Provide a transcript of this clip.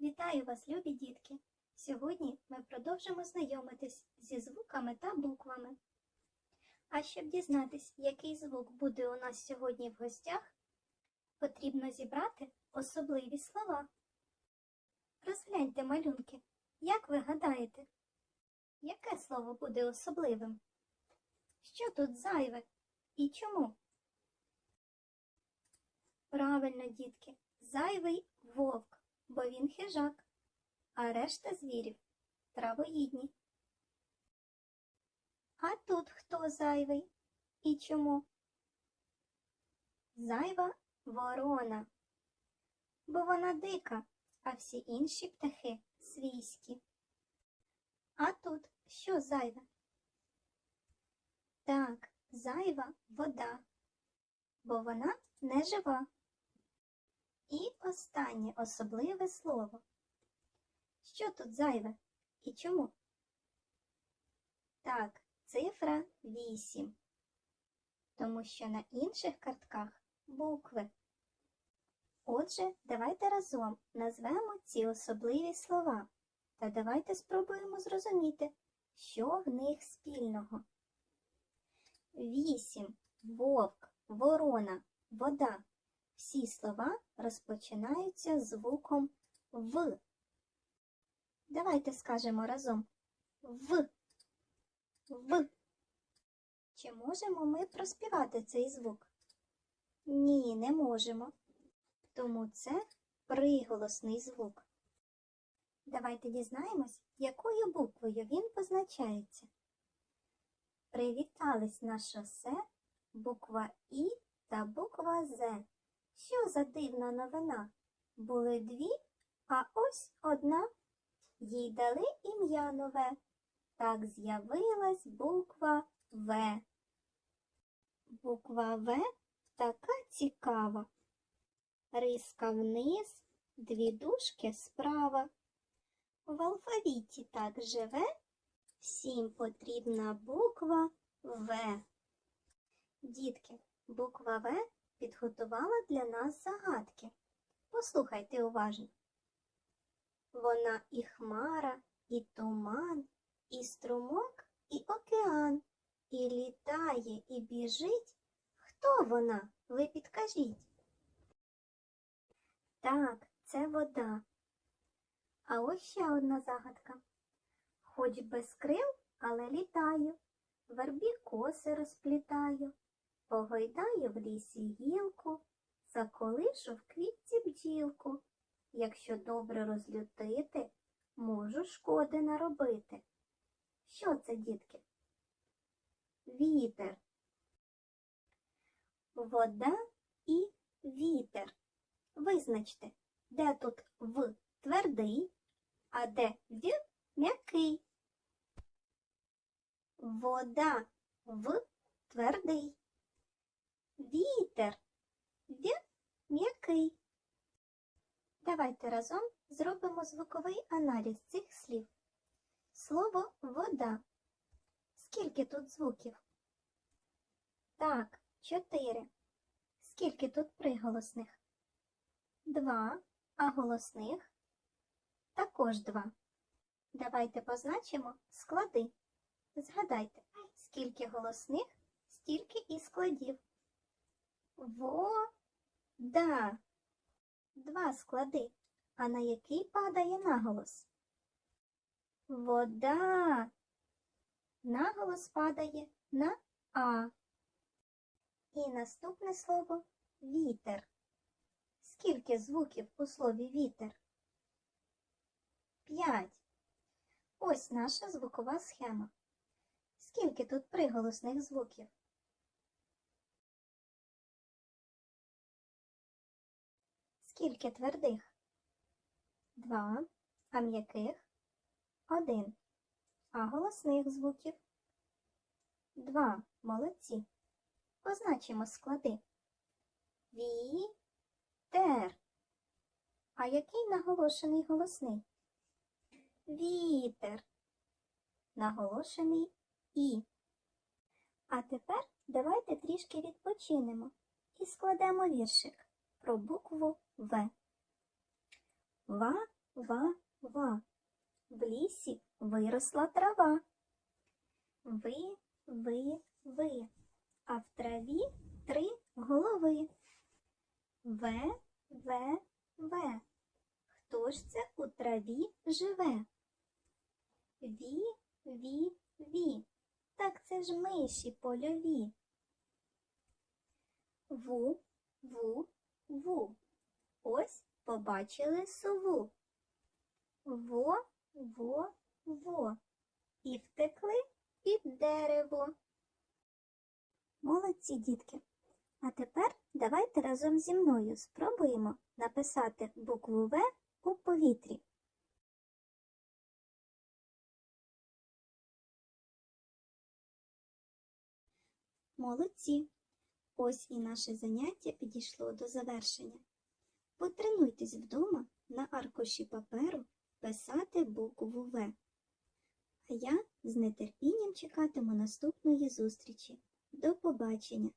Вітаю вас, любі дітки! Сьогодні ми продовжимо знайомитись зі звуками та буквами. А щоб дізнатись, який звук буде у нас сьогодні в гостях, потрібно зібрати особливі слова. Розгляньте малюнки. Як ви гадаєте, яке слово буде особливим? Що тут зайве і чому? Правильно, дітки, зайвий вовк, бо він хижак, а решта звірів травоїдні. А тут хто зайвий і чому? Зайва ворона, бо вона дика, а всі інші птахи свійські. А тут що зайве? Так, зайва вода, бо вона не жива. І останнє особливе слово. Що тут зайве і чому? Так, цифра 8. Тому що на інших картках букви. Отже, давайте разом назвемо ці особливі слова та давайте спробуємо зрозуміти, що в них спільного. Вісім, вовк, ворона, вода. Всі слова розпочинаються звуком В. Давайте скажемо разом В. В. Чи можемо ми проспівати цей звук? Ні, не можемо. Тому це приголосний звук. Давайте дізнаємось, якою буквою він позначається. Привітались на шосе буква І та буква З. Що за дивна новина? Були дві, а ось одна. Їй дали ім'я нове. Так з'явилась буква В. Буква В така цікава. Риска вниз, дві дужки справа. В алфавіті так живе, всім потрібна буква В. Дітки, буква В підготувала для нас загадки. Послухайте уважно. Вона і хмара, і туман, і струмок, і океан, і літає, і біжить. Хто вона? Ви підкажіть. Так, це вода. А ось ще одна загадка. Хоч без крил, але літаю, вербі коси розплітаю. Погойдаю в лісі гілку, заколишу в квітці бджілку. Якщо добре розлютити, можу шкоди наробити. Що це, дітки? Вітер. Вода і вітер. Визначте, де тут в твердий, а де в м'який. Вода в твердий. Вітер в м'який. Давайте разом зробимо звуковий аналіз цих слів. Слово вода. Скільки тут звуків? Так, чотири. Скільки тут приголосних? Два, а голосних? Також два. Давайте позначимо склади. Згадайте, скільки голосних, стільки і складів. Вода. Два склади. А на який падає наголос? Вода. Наголос падає на А. І наступне слово вітер. Скільки звуків у слові вітер? П'ять. Ось наша звукова схема. Скільки тут приголосних звуків? Скільки твердих? Два. А м'яких? Один. А голосних звуків? Два. Молодці. Позначимо склади. Вітер. А який наголошений голосний? Вітер. Наголошений І. А тепер давайте трішки відпочинемо і складемо віршик про букву В. Вода. ва-ва. В лісі виросла трава. Ви, ви, ви. А в траві три голови. Ве, ве, ве. Хто ж це у траві живе? Ві, ві, ві. Так це ж миші польові. Ву, ву, ву. Ось побачили сову. Во, во, во. І втекли під дерево. Молодці, дітки. А тепер давайте разом зі мною спробуємо написати букву В у повітрі. Молодці! Ось і наше заняття підійшло до завершення. Потренуйтесь вдома на аркуші паперу писати букву В. А я з нетерпінням чекатиму наступної зустрічі. До побачення!